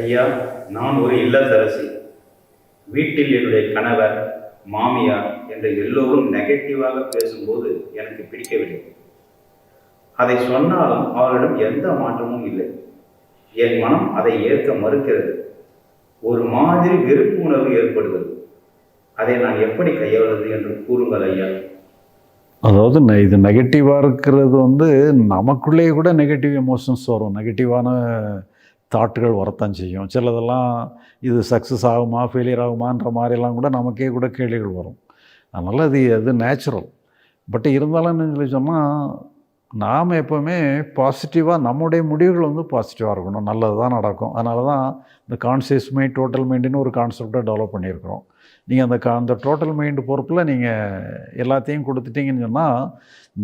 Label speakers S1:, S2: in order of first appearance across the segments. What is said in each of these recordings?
S1: ஐயா நான் ஒரு இல்லத்தரசி. வீட்டில் என்னுடைய கணவர் மாமியார் என்று எல்லோரும் நெகட்டிவாக பேசும்போது எனக்கு பிடிக்கவில்லை. அதை சொன்னாலும் அவரிடம் எந்த மாற்றமும் இல்லை. என் மனம் அதை ஏற்க மறுக்கிறது. ஒரு மாதிரி வெறுப்பு உணர்வு ஏற்படுகிறது. அதை நான் எப்படி கையாளுவது என்று கூறுங்கள் ஐயா.
S2: அதாவது ந- இது நெகட்டிவாக இருக்கிறது வந்து நமக்குள்ளேயே கூட நெகட்டிவ் எமோஷன்ஸ் வரும். நெகட்டிவான தாட்டுகள் வரத்தான் செய்யும். சிலதெல்லாம் இது சக்ஸஸ் ஆகுமா ஃபெயிலியர் ஆகுமான்ற மாதிரிலாம் கூட நமக்கே கூட கேள்விகள் வரும். அதனால் அது அது நேச்சுரல் பட் இருந்தாலும் என்ன சொல்லி சொன்னால் நாம் எப்போவுமே பாசிட்டிவாக நம்முடைய முடிவுகள் வந்து பாசிட்டிவாக இருக்கணும். நல்லது தான் நடக்கும். அதனால தான் இந்த கான்சியஸ் மைண்ட் டோட்டல் மைண்டுன்னு ஒரு கான்செப்டை டெவலப் பண்ணியிருக்கிறோம். நீங்கள் அந்த கா அந்த டோட்டல் மைண்டு பொறுப்பில் நீங்கள் எல்லாத்தையும் கொடுத்துட்டீங்கன்னு சொன்னால்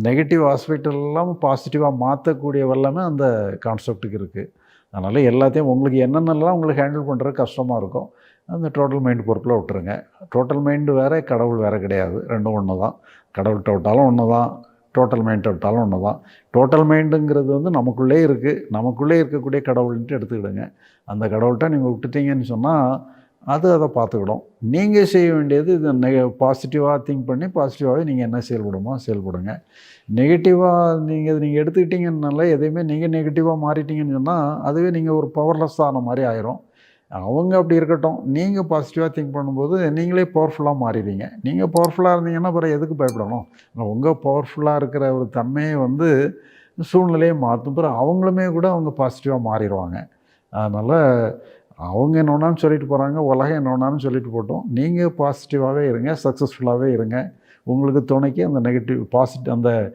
S2: நெகட்டிவ் ஆஸ்பெக்ட் எல்லாம் பாசிட்டிவாக மாற்றக்கூடிய வல்லமே அந்த கான்செப்ட்டுக்கு இருக்குது அதனால் எல்லாத்தையும் உங்களுக்கு என்னென்னலாம் உங்களுக்கு ஹேண்டில் பண்ணுறது கஷ்டமாக இருக்கும் அந்த டோட்டல் மைண்டு பொறுப்பில் விட்டுருங்க. டோட்டல் மைண்டு வேறு கடவுள் வேறு கிடையாது. ரெண்டும் ஒன்று தான் கடவுள்கிட்ட விட்டாலும் ஒன்று தான் டோட்டல் மைண்டை விட்டாலும் ஒன்று தான் டோட்டல் மைண்டுங்கிறது வந்து நமக்குள்ளே இருக்குது நமக்குள்ளே இருக்கக்கூடிய கடவுள்ன்ட்டு எடுத்துக்கிடுங்க. அந்த கடவுள்கிட்ட நீங்கள் விட்டுட்டீங்கன்னு சொன்னால் அது அதை பார்த்துக்கிடும் நீங்கள் செய்ய வேண்டியது இது நெக பாசிட்டிவாக திங்க் பண்ணி பாசிட்டிவாகவே நீங்கள் என்ன செயல்படுமோ செயல்படுங்க. நெகட்டிவாக நீங்கள் நீங்கள் எடுத்துக்கிட்டீங்கன்னால எதையுமே நீங்கள் நெகட்டிவாக மாறிட்டீங்கன்னு சொன்னால் அதுவே நீங்கள் ஒரு பவர்லெஸ் ஆன மாதிரி ஆயிரும். அவங்க அப்படி இருக்கட்டும் நீங்கள் பாசிட்டிவாக திங்க் பண்ணும்போது நீங்களே பவர்ஃபுல்லாக மாறிடுவீங்க. நீங்கள் பவர்ஃபுல்லாக இருந்தீங்கன்னா அப்புறம் எதுக்கு பயப்படணும்? உங்கள் பவர்ஃபுல்லாக இருக்கிற ஒரு தன்மையை வந்து சூழ்நிலையை மாற்றும். பிறகு அவங்களுமே கூட அவங்க பாசிட்டிவாக மாறிடுவாங்க. அதனால் அவங்க என்ன சொல்லிட்டு போகிறாங்க உலகம் என்ன சொல்லிட்டு போட்டோம். நீங்கள் பாசிட்டிவாகவே இருங்க சக்ஸஸ்ஃபுல்லாகவே இருங்க. உங்களுக்கு துணைக்கு அந்த நெகட்டிவ் பாசிட்டிவ் அந்த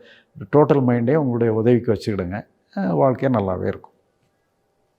S2: டோட்டல் மைண்டே உங்களுடைய உதவிக்கு வச்சுக்கிடுங்க. வாழ்க்கையே வாழ்க்கை நல்லாவே இருக்கும்.